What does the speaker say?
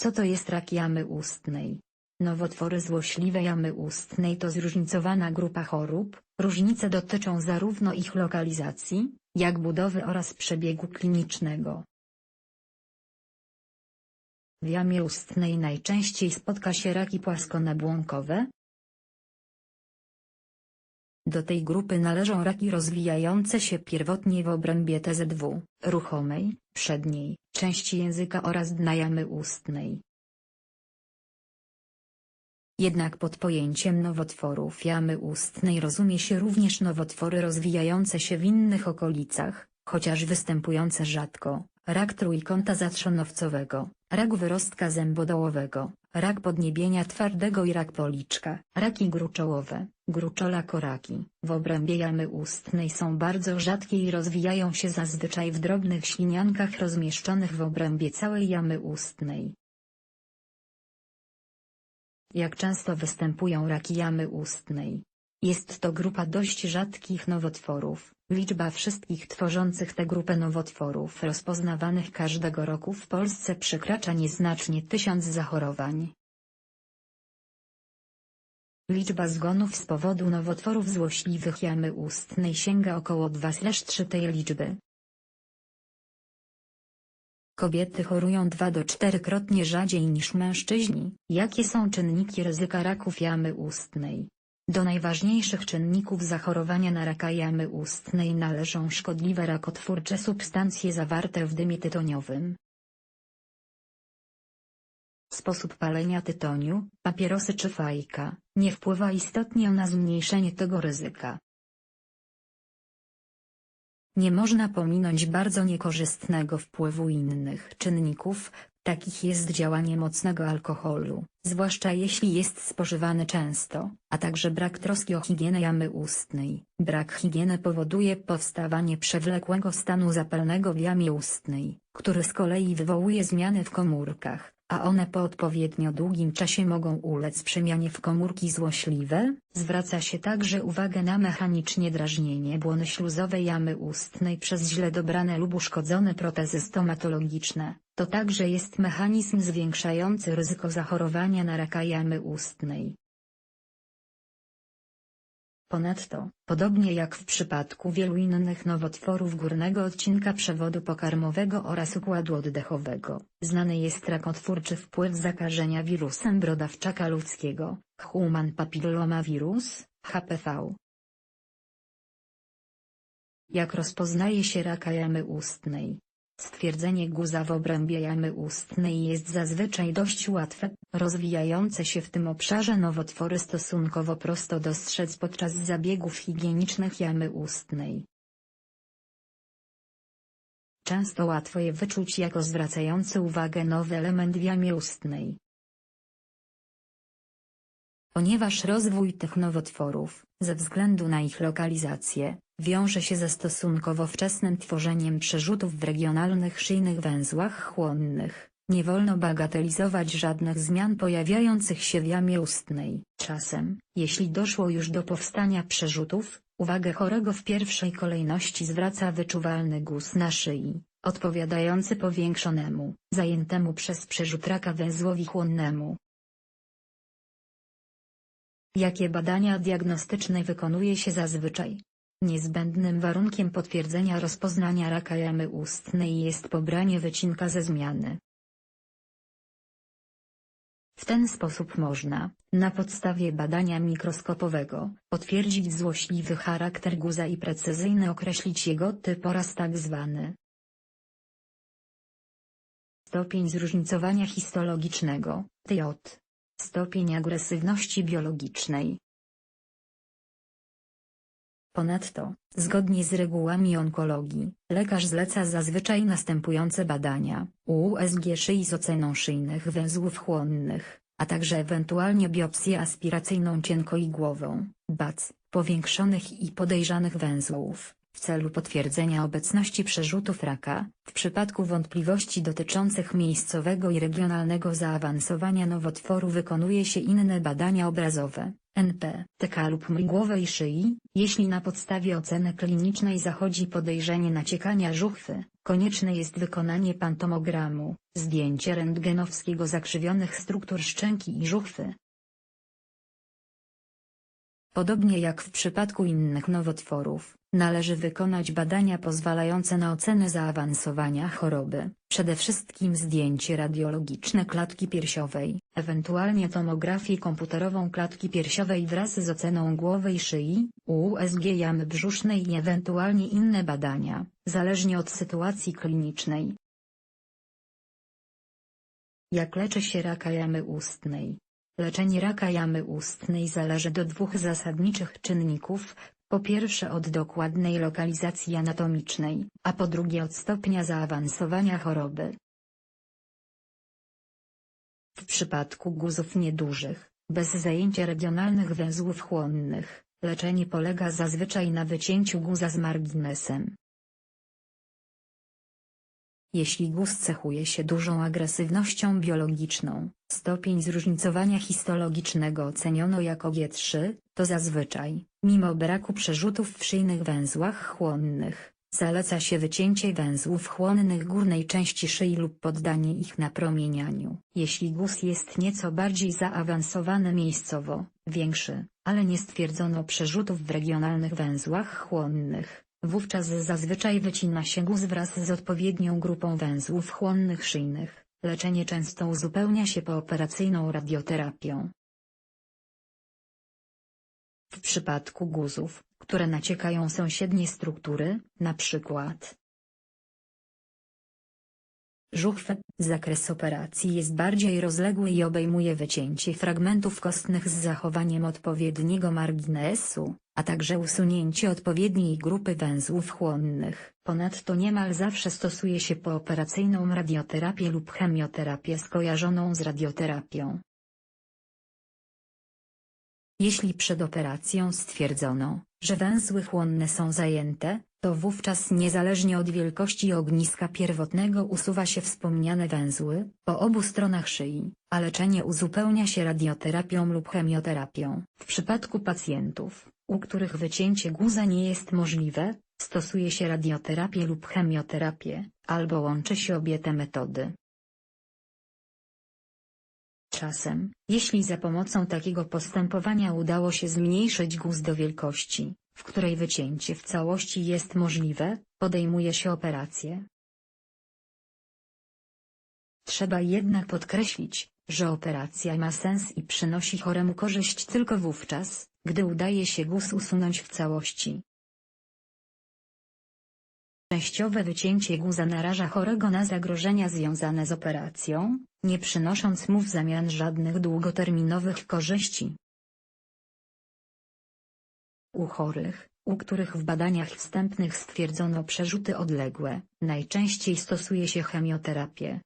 Co to jest rak jamy ustnej? Nowotwory złośliwe jamy ustnej to zróżnicowana grupa chorób, różnice dotyczą zarówno ich lokalizacji, jak budowy oraz przebiegu klinicznego. W jamie ustnej najczęściej spotka się raki płaskonabłonkowe. Do tej grupy należą raki rozwijające się pierwotnie w obrębie TZW, ruchomej, przedniej, części języka oraz dna jamy ustnej. Jednak pod pojęciem nowotworów jamy ustnej rozumie się również nowotwory rozwijające się w innych okolicach, chociaż występujące rzadko, rak trójkąta zatrzonowcowego, rak wyrostka zębodołowego, rak podniebienia twardego i rak policzka. Raki gruczołowe, gruczola koraki, w obrębie jamy ustnej są bardzo rzadkie i rozwijają się zazwyczaj w drobnych śliniankach rozmieszczonych w obrębie całej jamy ustnej. Jak często występują raki jamy ustnej? Jest to grupa dość rzadkich nowotworów. Liczba wszystkich tworzących tę grupę nowotworów rozpoznawanych każdego roku w Polsce przekracza nieznacznie tysiąc zachorowań. Liczba zgonów z powodu nowotworów złośliwych jamy ustnej sięga około 2-3 tej liczby. Kobiety chorują 2 do 4-krotnie rzadziej niż mężczyźni. Jakie są czynniki ryzyka raków jamy ustnej? Do najważniejszych czynników zachorowania na raka jamy ustnej należą szkodliwe rakotwórcze substancje zawarte w dymie tytoniowym. Sposób palenia tytoniu, papierosy czy fajka, nie wpływa istotnie na zmniejszenie tego ryzyka. Nie można pominąć bardzo niekorzystnego wpływu innych czynników, takich jest działanie mocnego alkoholu, zwłaszcza jeśli jest spożywany często, a także brak troski o higienę jamy ustnej. Brak higieny powoduje powstawanie przewlekłego stanu zapalnego w jamie ustnej, który z kolei wywołuje zmiany w komórkach, a one po odpowiednio długim czasie mogą ulec przemianie w komórki złośliwe. Zwraca się także uwagę na mechanicznie drażnienie błony śluzowej jamy ustnej przez źle dobrane lub uszkodzone protezy stomatologiczne. To także jest mechanizm zwiększający ryzyko zachorowania na raka jamy ustnej. Ponadto, podobnie jak w przypadku wielu innych nowotworów górnego odcinka przewodu pokarmowego oraz układu oddechowego, znany jest rakotwórczy wpływ zakażenia wirusem brodawczaka ludzkiego, Human papillomavirus, HPV. Jak rozpoznaje się raka jamy ustnej? Stwierdzenie guza w obrębie jamy ustnej jest zazwyczaj dość łatwe, rozwijające się w tym obszarze nowotwory stosunkowo prosto dostrzec podczas zabiegów higienicznych jamy ustnej. Często łatwo je wyczuć jako zwracający uwagę nowy element w jamie ustnej. Ponieważ rozwój tych nowotworów, ze względu na ich lokalizację, wiąże się ze stosunkowo wczesnym tworzeniem przerzutów w regionalnych szyjnych węzłach chłonnych, nie wolno bagatelizować żadnych zmian pojawiających się w jamie ustnej. Czasem, jeśli doszło już do powstania przerzutów, uwagę chorego w pierwszej kolejności zwraca wyczuwalny guz na szyi, odpowiadający powiększonemu, zajętemu przez przerzut raka węzłowi chłonnemu. Jakie badania diagnostyczne wykonuje się zazwyczaj? Niezbędnym warunkiem potwierdzenia rozpoznania raka jamy ustnej jest pobranie wycinka ze zmiany. W ten sposób można, na podstawie badania mikroskopowego, potwierdzić złośliwy charakter guza i precyzyjnie określić jego typ oraz tak zwany stopień zróżnicowania histologicznego, TJ. Stopień agresywności biologicznej. Ponadto, zgodnie z regułami onkologii, lekarz zleca zazwyczaj następujące badania, USG szyi z oceną szyjnych węzłów chłonnych, a także ewentualnie biopsję aspiracyjną cienkoigłową, BAC, powiększonych i podejrzanych węzłów, w celu potwierdzenia obecności przerzutów raka, w przypadku wątpliwości dotyczących miejscowego i regionalnego zaawansowania nowotworu wykonuje się inne badania obrazowe, NP, TK lub mgłowej szyi, jeśli na podstawie oceny klinicznej zachodzi podejrzenie naciekania żuchwy, konieczne jest wykonanie pantomogramu, zdjęcie rentgenowskiego zakrzywionych struktur szczęki i żuchwy. Podobnie jak w przypadku innych nowotworów, należy wykonać badania pozwalające na ocenę zaawansowania choroby, przede wszystkim zdjęcie radiologiczne klatki piersiowej, ewentualnie tomografię komputerową klatki piersiowej wraz z oceną głowy i szyi, USG jamy brzusznej i ewentualnie inne badania, zależnie od sytuacji klinicznej. Jak leczy się raka jamy ustnej? Leczenie raka jamy ustnej zależy do dwóch zasadniczych czynników, po pierwsze od dokładnej lokalizacji anatomicznej, a po drugie od stopnia zaawansowania choroby. W przypadku guzów niedużych, bez zajęcia regionalnych węzłów chłonnych, leczenie polega zazwyczaj na wycięciu guza z marginesem. Jeśli guz cechuje się dużą agresywnością biologiczną, stopień zróżnicowania histologicznego oceniono jako G3, to zazwyczaj, mimo braku przerzutów w szyjnych węzłach chłonnych, zaleca się wycięcie węzłów chłonnych górnej części szyi lub poddanie ich napromienianiu. Jeśli guz jest nieco bardziej zaawansowany miejscowo, większy, ale nie stwierdzono przerzutów w regionalnych węzłach chłonnych, Wówczas zazwyczaj wycina się guz wraz z odpowiednią grupą węzłów chłonnych szyjnych. Leczenie często uzupełnia się pooperacyjną radioterapią. W przypadku guzów, które naciekają sąsiednie struktury, np. żuchwę, zakres operacji jest bardziej rozległy i obejmuje wycięcie fragmentów kostnych z zachowaniem odpowiedniego marginesu, a także usunięcie odpowiedniej grupy węzłów chłonnych. Ponadto niemal zawsze stosuje się pooperacyjną radioterapię lub chemioterapię skojarzoną z radioterapią. Jeśli przed operacją stwierdzono, że węzły chłonne są zajęte, to wówczas niezależnie od wielkości ogniska pierwotnego usuwa się wspomniane węzły, po obu stronach szyi, a leczenie uzupełnia się radioterapią lub chemioterapią. W przypadku pacjentów, u których wycięcie guza nie jest możliwe, stosuje się radioterapię lub chemioterapię, albo łączy się obie te metody. Czasem, jeśli za pomocą takiego postępowania udało się zmniejszyć guz do wielkości, w której wycięcie w całości jest możliwe, podejmuje się operację. Trzeba jednak podkreślić, że operacja ma sens i przynosi choremu korzyść tylko wówczas, gdy udaje się guz usunąć w całości. Częściowe wycięcie guza naraża chorego na zagrożenia związane z operacją, nie przynosząc mu w zamian żadnych długoterminowych korzyści. U chorych, u których w badaniach wstępnych stwierdzono przerzuty odległe, najczęściej stosuje się chemioterapię,